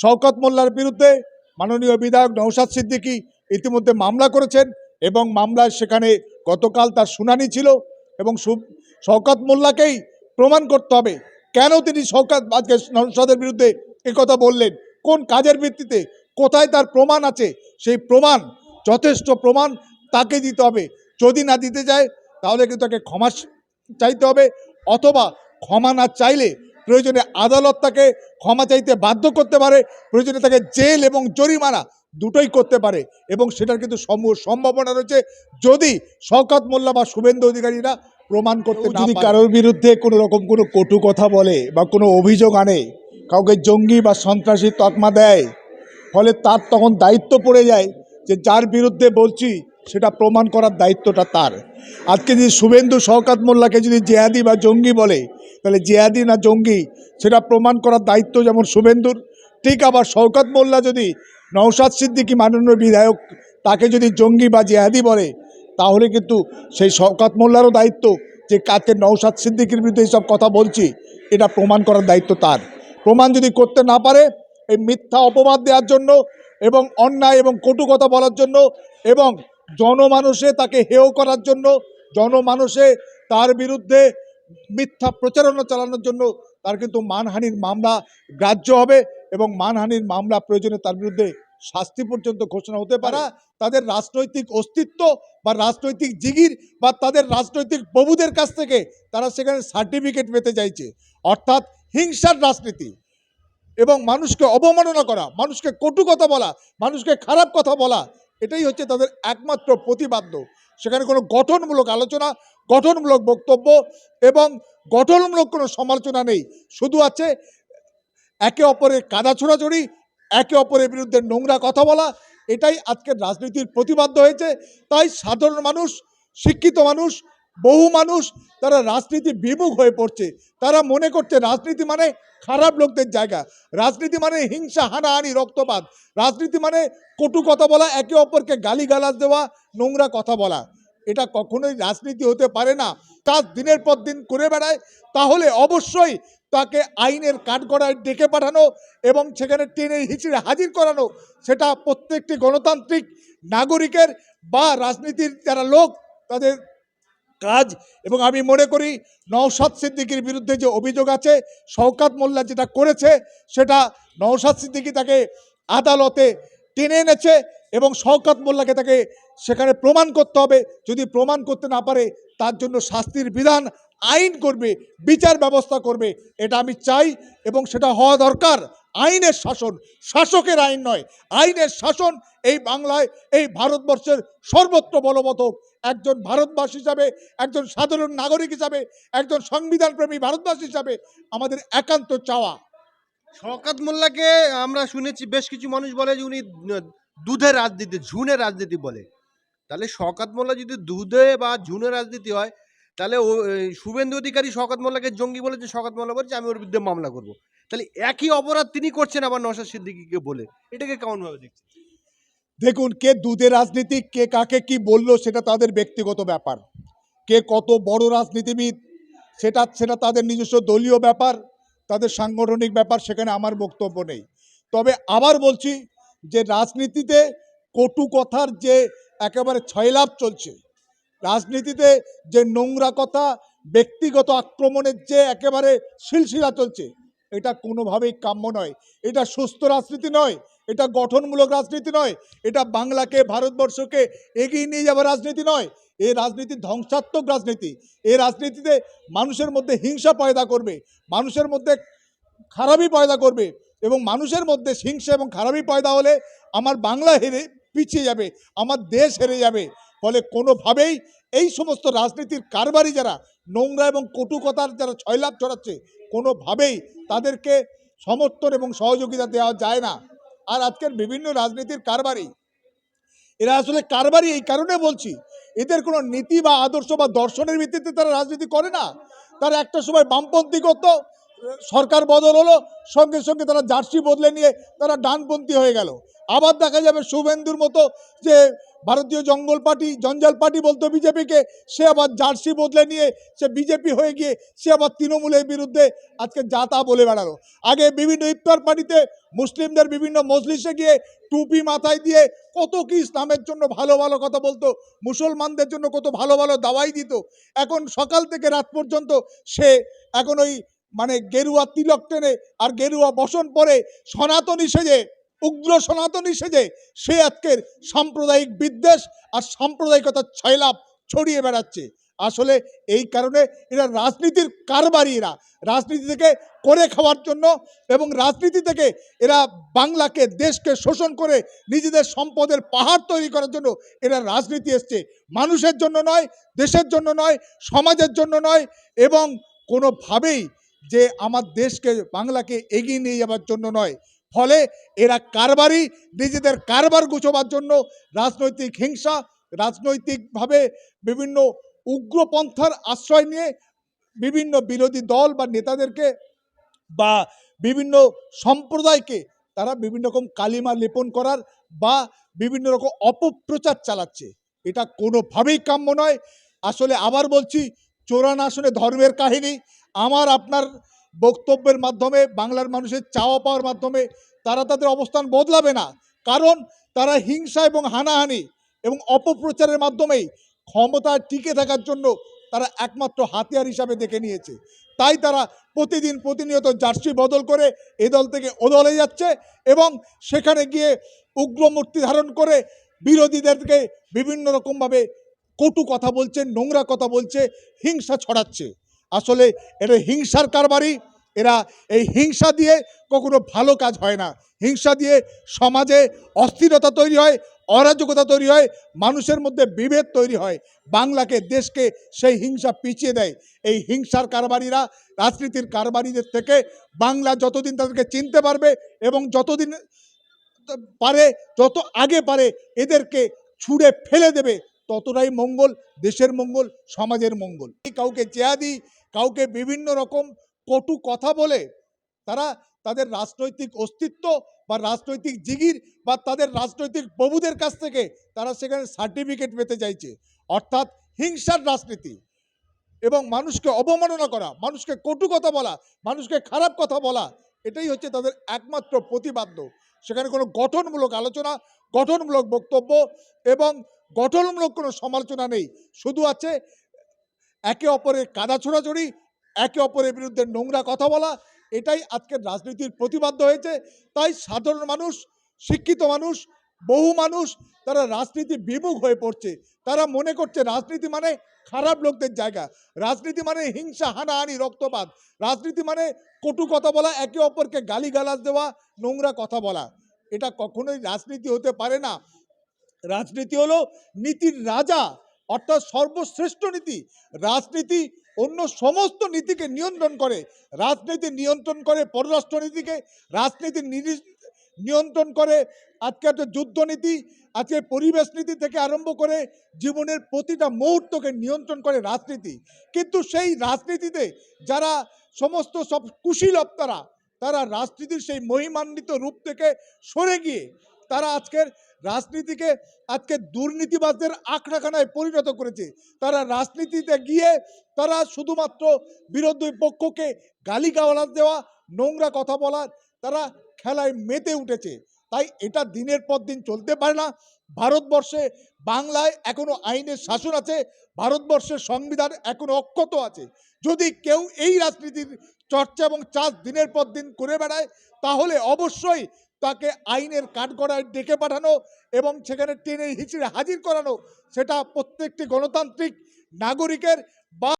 শওকত মোল্লার বিরুদ্ধে মাননীয় বিধায়ক নৌসাদ সিদ্দিকি ইতিমধ্যে মামলা করেছেন এবং মামলায় সেখানে গতকাল তার শুনানি ছিল এবং শওকত মোল্লাকেই প্রমাণ করতে হবে। কেন তিনি শওকত আজকে নৌসাদের বিরুদ্ধে কথা বললেন? কোন কাজের ভিত্তিতে? কোথায় তার প্রমাণ আছে? সেই প্রমাণ, যথেষ্ট প্রমাণ তাকে দিতে হবে। যদি না দিতে যায় তাহলে কিন্তু তাকে ক্ষমা চাইতে হবে অথবা ক্ষমা না চাইলে প্রয়োজনে আদালত তাকে ক্ষমা চাইতে বাধ্য করতে পারে প্রয়োজনে তাকে জেল এবং জরিমানা দুটোই করতে পারে এবং সেটার কিন্তু সম্ভ- সম্ভাবনা রয়েছে যদি শওকত মোল্লা বা শুভেন্দু অধিকারীরা প্রমাণ করতে যদি কারোর বিরুদ্ধে কোনো রকম কোনো কটু কথা বলে বা কোনো অভিযোগ আনে কাউকে জঙ্গি বা সন্ত্রাসী তকমা দেয় ফলে তার তখন দায়িত্ব পড়ে যায় যে যার বিরুদ্ধে বলছি সেটা প্রমাণ করার দায়িত্বটা তার। আজকে যদি শুভেন্দু শওকাত মোল্লাকে যদি জেহাদি বা জঙ্গি বলে তাহলে জেহাদি না জঙ্গি? সেটা প্রমাণ করার দায়িত্ব যেমন শুভেন্দুর। ঠিক আবার শওকাত মোল্লা যদি নওশাদ সিদ্দিকী মাননীয় বিধায়ক, তাকে যদি জঙ্গি বা জেহাদি বলে, তাহলে কিন্তু সেই শওকাত মোল্লারও দায়িত্ব যে কাকে নওশাদ সিদ্দিকীর বিরুদ্ধে এইসব কথা বলছি, এটা প্রমাণ করার দায়িত্ব তার। প্রমাণ যদি করতে না পারে, এই মিথ্যা অপবাদ দেওয়ার জন্য এবং অন্যায় এবং কটু কথা বলার জন্য এবং জনমানুষে তাকে হেয় করার জন্য, জনমানুষে তার বিরুদ্ধে মিথ্যা প্রচারণা চালানোর জন্য তার কিন্তু মানহানির মামলা গ্রাহ্য হবে এবং মানহানির মামলা প্রয়োজনে তার বিরুদ্ধে শাস্তি পর্যন্ত ঘোষণা হতে পারে। তাদের রাজনৈতিক অস্তিত্ব বা রাজনৈতিক জিগির বা তাদের রাজনৈতিক প্রভুদের কাছ থেকে তারা সেখানে সার্টিফিকেট পেতে চাইছে। অর্থাৎ হিংসার রাজনীতি এবং মানুষকে অবমাননা করা, মানুষকে কটু কথা বলা, মানুষকে খারাপ কথা বলা এটাই হচ্ছে তাদের একমাত্র প্রতিবাদ্য। সেখানে কোনো গঠনমূলক আলোচনা, গঠনমূলক বক্তব্য এবং গঠনমূলক কোনো সমালোচনা নেই। শুধু আছে একে অপরের কাদা ছোড়াছড়ি, একে অপরের বিরুদ্ধে নোংরা কথা বলা, এটাই আজকের রাজনীতির প্রতিবাদ্য হয়েছে। তাই সাধারণ মানুষ, শিক্ষিত মানুষ বহু মানুষ তারা রাজনীতি বিমুখ হয়ে পড়ছে। তারা মনে করছে রাজনীতি মানে খারাপ লোকদের জায়গা। রাজনীতি মানে হিংসা, হানাহানি, রক্তপাত। রাজনীতি মানে কটু কথা বলা, একে অপরকে গালিগালাজ দেওয়া, নোংরা কথা বলা। এটা কখনোই রাজনীতি হতে পারে না। কাজ দিনের পর দিন করে বেড়ায়। তাহলে অবশ্যই তাকে আইনের কাঠগড়ায় ডেকে পাঠানো এবং সেখানে টেনে হিচড়ে হাজির করানো, সেটা প্রত্যেকটি গণতান্ত্রিক নাগরিকের বা রাজনীতির যারা লোক, তাদের কাজ এবং আমি মনে করি নওশাদ সিদ্দিকির বিরুদ্ধে যে অভিযোগ আছে, শওকাত মোল্লা যেটা করেছে, সেটা নওশাদ সিদ্দিকি তাকে আদালতে টেনে এনেছে এবং শওকাত মোল্লাকে তাকে সেখানে প্রমাণ করতে হবে। যদি প্রমাণ করতে না পারে, তার জন্য শাস্তির বিধান আইন করবে, বিচার ব্যবস্থা করবে, এটা আমি চাই এবং সেটা হওয়া দরকার। আইনের শাসন, শাসকের আইন নয়, আইনের শাসন এই বাংলায়, এই ভারতবর্ষের সর্বত্র বলবৎ একজন ভারতবাসী হিসাবে, একজন সাধারণ নাগরিক হিসাবে, একজন সংবিধানপ্রেমী ভারতবাসী হিসাবে আমাদের একান্ত চাওয়া। শওকাত মোল্লাকে আমরা শুনেছি, বেশ কিছু মানুষ বলে যে উনি দুধের রাজনীতি, ঝুনের রাজনীতি বলে। তাহলে শওকাত মোল্লা যদি দুধে বা ঝুনের রাজনীতি হয় তাহলে ও শুভেন্দু অধিকারী শওকাত মোল্লাকে জঙ্গি বলেছে শওকাত মোল্লা বলেছে আমি ওর বিরুদ্ধে মামলা করব। তাহলে একই অপরাধ তিনি করছেন আবার নওশাদ সিদ্দিকিকে বলে। এটাকে কেমন ভাবে দেখছেন? দেখুন, কে দুধের রাজনীতি, কে কাকে কি বলল, সেটা তাদের ব্যক্তিগত ব্যাপার। কে কত বড় রাজনীতিবিদ, সেটা সেটা তাদের নিজস্ব দলীয় ব্যাপার, তাদের সাংগঠনিক ব্যাপার, সেখানে আমার বক্তব্য নেই। তবে আবার বলছি যে রাজনীতিতে কটু কথার যে একেবারে ছয়লাভ চলছে রাজনীতিতে যে নোংরা কথা, ব্যক্তিগত আক্রমণের যে একেবারে শিলশিলা চলছে, এটা কোনোভাবেই কাম্য নয়। এটা সুস্থ রাজনীতি নয়, এটা গঠনমূলক রাজনীতি নয়, এটা বাংলাকে, ভারতবর্ষকে এগিয়ে নিয়ে যাওয়ার রাজনীতি নয়। এই রাজনীতি ধ্বংসাত্মক রাজনীতি। এই রাজনীতিতে মানুষের মধ্যে হিংসা পয়দা করবে, মানুষের মধ্যে খারাপই পয়দা করবে এবং মানুষের মধ্যে হিংসা এবং খারাপই পয়দা হলে আমার বাংলা হেরে পিছিয়ে যাবে, আমার দেশ হেরে যাবে। ফলে কোনোভাবেই এই সমস্ত রাজনীতির কারবারি যারা, নোংরা এবং কটু কথার যারা ছয়লাভ ছড়াচ্ছে, কোনোভাবেই তাদেরকে সমর্থন এবং সহযোগিতা দেওয়া যায় না। আর আজকের বিভিন্ন রাজনীতির কারবারি, এরা আসলে কারবারি এই কারণে বলছি, এদের কোনো নীতি বা আদর্শ বা দর্শনের ভিত্তিতে তারা রাজনীতি করে না। তারা একটা সময় বামপন্থী করতো সরকার বদল হলো, সঙ্গে সঙ্গে তারা জার্সি বদলে নিয়ে তারা ডানপন্থী হয়ে গেল। আবার দেখা যাবে শুভেন্দুর মতো যে ভারতীয় জঙ্গল পার্টি, জঞ্জাল পার্টি বলতো বিজেপিকে, সে আবার জার্সি বদলে নিয়ে সে বিজেপি হয়ে গিয়ে সে আবার তৃণমূলের বিরুদ্ধে আজকে যা তা বলে বেড়ালো। আগে বিভিন্ন ইফতার পার্টিতে মুসলিমদের বিভিন্ন মজলিসে গিয়ে টুপি মাথায় দিয়ে কত কি ইসলামের জন্য ভালো ভালো কথা বলতো, মুসলমানদের জন্য কত ভালো ভালো দাওয়াই দিত। এখন সকাল থেকে রাত পর্যন্ত সে এখন ওই মানে গেরুয়া তিলক টেনে আর গেরুয়া বসন পরে সনাতনী সেজে উগ্র সনাতনী সেজে সে আজকের সাম্প্রদায়িক বিদ্বেষ আর সাম্প্রদায়িকতার ছয়লাভ ছড়িয়ে বেড়াচ্ছে। আসলে এই কারণে এরা রাজনীতির কারবারি এরা। রাজনীতি থেকে করে খাওয়ার জন্য এবং রাজনীতি থেকে এরা বাংলাকে, দেশকে শোষণ করে নিজেদের সম্পদের পাহাড় তৈরি করার জন্য এরা রাজনীতি এসছে। মানুষের জন্য নয়, দেশের জন্য নয়, সমাজের জন্য নয় এবং কোনোভাবেই যে আমার দেশকে, বাংলাকে এগিয়ে নিয়ে যাওয়ার জন্য নয়। ফলে এরা কারবারই নিজেদের কারবার গুছোবার জন্য রাজনৈতিক হিংসা, রাজনৈতিকভাবে বিভিন্ন উগ্রপন্থার আশ্রয় নিয়ে বিভিন্ন বিরোধী দল বা নেতাদেরকে বা বিভিন্ন সম্প্রদায়কে তারা বিভিন্ন রকম কালিমা লেপন করার বা বিভিন্ন রকম অপপ্রচার চালাচ্ছে। এটা কোনোভাবেই কাম্য নয়। আসলে আবার বলছি চোরান আসনে ধর্মের কাহিনী। আমার, আপনার বক্তব্যের মাধ্যমে, বাংলার মানুষের চাওয়া পাওয়ার মাধ্যমে তারা তাদের অবস্থান বদলাবে না। কারণ তারা হিংসা এবং হানাহানি এবং অপপ্রচারের মাধ্যমেই ক্ষমতা টিকে থাকার জন্য তারা একমাত্র হাতিয়ার হিসাবে দেখে নিয়েছে। তাই তারা প্রতিদিন প্রতিনিয়ত জার্সি বদল করে এ দল থেকে ও দলে যাচ্ছে এবং সেখানে গিয়ে উগ্রমূর্তি ধারণ করে বিরোধীদেরকে বিভিন্ন রকমভাবে কটু কথা বলছে, নোংরা কথা বলছে, হিংসা ছড়াচ্ছে। আসলে এটা হিংসার কারবারই। এরা এই হিংসা দিয়ে কখনো ভালো কাজ হয় না। হিংসা দিয়ে সমাজে অস্থিরতা তৈরি হয়, অরাজকতা তৈরি হয়, মানুষের মধ্যে বিভেদ তৈরি হয়। বাংলাকে, দেশকে সেই হিংসা পিছিয়ে দেয়। এই হিংসার কারবারিরা, রাজনীতির কারবারিদের থেকে বাংলা যতদিন তাদেরকে চিনতে পারবে এবং যতদিন পারে, যত আগে পারে, এদেরকে ছুঁড়ে ফেলে দেবে। ততটাই মঙ্গল, দেশের মঙ্গল, সমাজের মঙ্গল। কাউকে চেয়াদি কাউকে বিভিন্ন রকম কটু কথা বলে, তারা তাদের রাজনৈতিক অস্তিত্ব বা রাজনৈতিক জিগির বা তাদের রাজনৈতিক প্রভুদের কাছ থেকে তারা সেখানে সার্টিফিকেট পেতে চাইছে। অর্থাৎ হিংসার রাজনীতি। এবং মানুষকে অবমাননা করা, মানুষকে কটু কথা বলা, মানুষকে খারাপ কথা বলা, এটাই হচ্ছে তাদের একমাত্র প্রতিবাদ্য। সেখানে কোনো গঠনমূলক আলোচনা, গঠনমূলক বক্তব্য এবং গঠনমূলক কোনো সমালোচনা নেই। শুধু আছে, একে অপরের কাদা ছোড়াছড়ি, একে অপরের বিরুদ্ধে নোংরা কথা বলা, এটাই আজকের রাজনীতির প্রতিবাদ্য হয়েছে। তাই সাধারণ মানুষ, শিক্ষিত মানুষ, বহু মানুষ, তারা রাজনীতি বিমুখ হয়ে পড়ছে। তারা মনে করছে রাজনীতি মানে খারাপ লোকদের জায়গা। রাজনীতি মানে হিংসা, হানাহানি, রক্তপাত। রাজনীতি মানে কটু কথা বলা, একে অপরকে গালিগালাজ দেওয়া, নোংরা কথা বলা। এটা কখনোই রাজনীতি হতে পারে না। রাজনীতি হলো নীতির রাজা, অর্থাৎ সর্বশ্রেষ্ঠ নীতি। রাজনীতি অন্য সমস্ত নীতিকে নিয়ন্ত্রণ করে। রাজনীতি নিয়ন্ত্রণ করে পররাষ্ট্রনীতিকে রাজনীতি নিয়ন্ত্রণ করে আজকে একটা যুদ্ধনীতি আজকের পরিবেশ নীতি থেকে আরম্ভ করে জীবনের প্রতিটা মুহূর্তকে নিয়ন্ত্রণ করে রাজনীতি। কিন্তু সেই রাজনীতিতে যারা সমস্ত সব কুশীলপ্তারা তারা রাজনীতির সেই মহিমান্বিত রূপ থেকে সরে গিয়ে, তারা আজকের রাজনীতিকে আজকে দুর্নীতিবাজদের আখড়াখানায় পরিণত করেছে। তারা রাজনীতিতে গিয়ে তারা শুধুমাত্র বিরোধী পক্ষকে গালিগালাজ দেওয়া, নোংরা কথা বলার তারা খেলায় মেতে উঠেছে। তাই এটা দিনের পর দিন চলতে পারে না। ভারতবর্ষে বাংলায় এখনও আইনের শাসন আছে, ভারতবর্ষের সংবিধান এখনও অক্ষত আছে। যদি কেউ এই রাজনীতির চর্চা এবং চাষ দিনের পর দিন করে বেড়ায়, তাহলে অবশ্যই তাকে আইনের কাঠগড়ায় ডেকে পাঠানো এবং সেখানে টেনে হিচড়ে হাজির করানো, সেটা প্রত্যেকটি গণতান্ত্রিক নাগরিকের বা